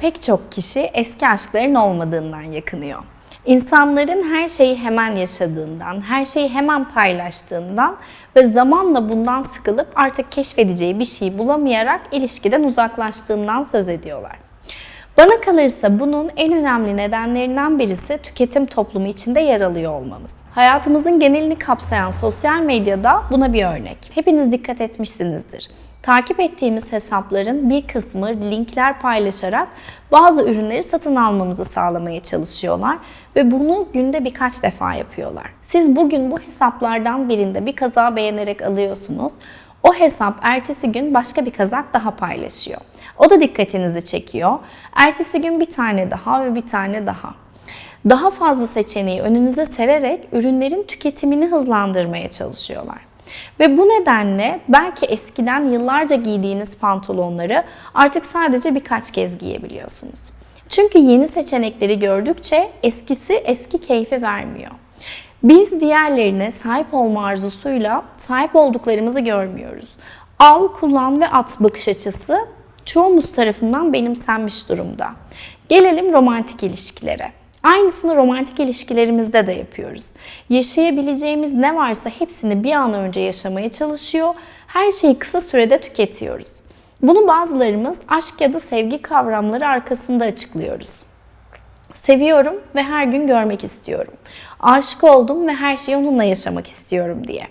pek çok kişi eski aşkların olmadığından yakınıyor. İnsanların her şeyi hemen yaşadığından, her şeyi hemen paylaştığından ve zamanla bundan sıkılıp artık keşfedeceği bir şey bulamayarak ilişkiden uzaklaştığından söz ediyorlar. Bana kalırsa bunun en önemli nedenlerinden birisi tüketim toplumu içinde yer alıyor olmamız. Hayatımızın genelini kapsayan sosyal medyada buna bir örnek. Hepiniz dikkat etmişsinizdir. Takip ettiğimiz hesapların bir kısmı linkler paylaşarak bazı ürünleri satın almamızı sağlamaya çalışıyorlar ve bunu günde birkaç defa yapıyorlar. Siz bugün bu hesaplardan birinde bir kaza beğenerek alıyorsunuz. O hesap ertesi gün başka bir kazak daha paylaşıyor. O da dikkatinizi çekiyor. Ertesi gün bir tane daha ve bir tane daha. Daha fazla seçeneği önünüze sererek ürünlerin tüketimini hızlandırmaya çalışıyorlar. Ve bu nedenle belki eskiden yıllarca giydiğiniz pantolonları artık sadece birkaç kez giyebiliyorsunuz. Çünkü yeni seçenekleri gördükçe eskisi eski keyfi vermiyor. Biz diğerlerine sahip olma arzusuyla sahip olduklarımızı görmüyoruz. Al, kullan ve at bakış açısı çoğumuz tarafından benimsenmiş durumda. Gelelim romantik ilişkilere. Aynısını romantik ilişkilerimizde de yapıyoruz. Yaşayabileceğimiz ne varsa hepsini bir an önce yaşamaya çalışıyor. Her şeyi kısa sürede tüketiyoruz. Bunu bazılarımız aşk ya da sevgi kavramları arkasında açıklıyoruz. Seviyorum ve her gün görmek istiyorum. Aşık oldum ve her şeyi onunla yaşamak istiyorum diye.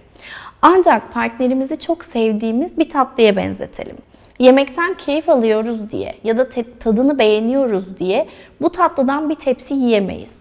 Ancak partnerimizi çok sevdiğimiz bir tatlıya benzetelim. Yemekten keyif alıyoruz diye ya da tadını beğeniyoruz diye bu tatlıdan bir tepsi yiyemeyiz.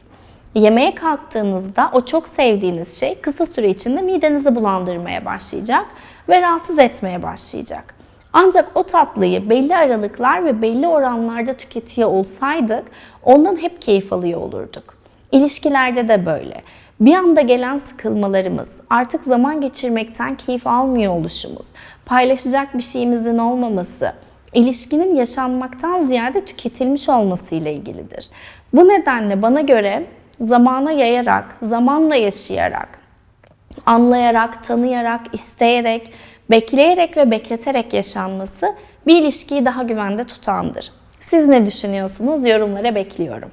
Yemeğe kalktığınızda o çok sevdiğiniz şey kısa süre içinde midenizi bulandırmaya başlayacak ve rahatsız etmeye başlayacak. Ancak o tatlıyı belli aralıklar ve belli oranlarda tüketiyor olsaydık ondan hep keyif alıyor olurduk. İlişkilerde de böyle. Bir anda gelen sıkılmalarımız, artık zaman geçirmekten keyif almıyor oluşumuz, paylaşacak bir şeyimizin olmaması, ilişkinin yaşanmaktan ziyade tüketilmiş olması ile ilgilidir. Bu nedenle bana göre zamana yayarak, zamanla yaşayarak, anlayarak, tanıyarak, isteyerek, bekleyerek ve bekleterek yaşanması bir ilişkiyi daha güvende tutandır. Siz ne düşünüyorsunuz? Yorumlara bekliyorum.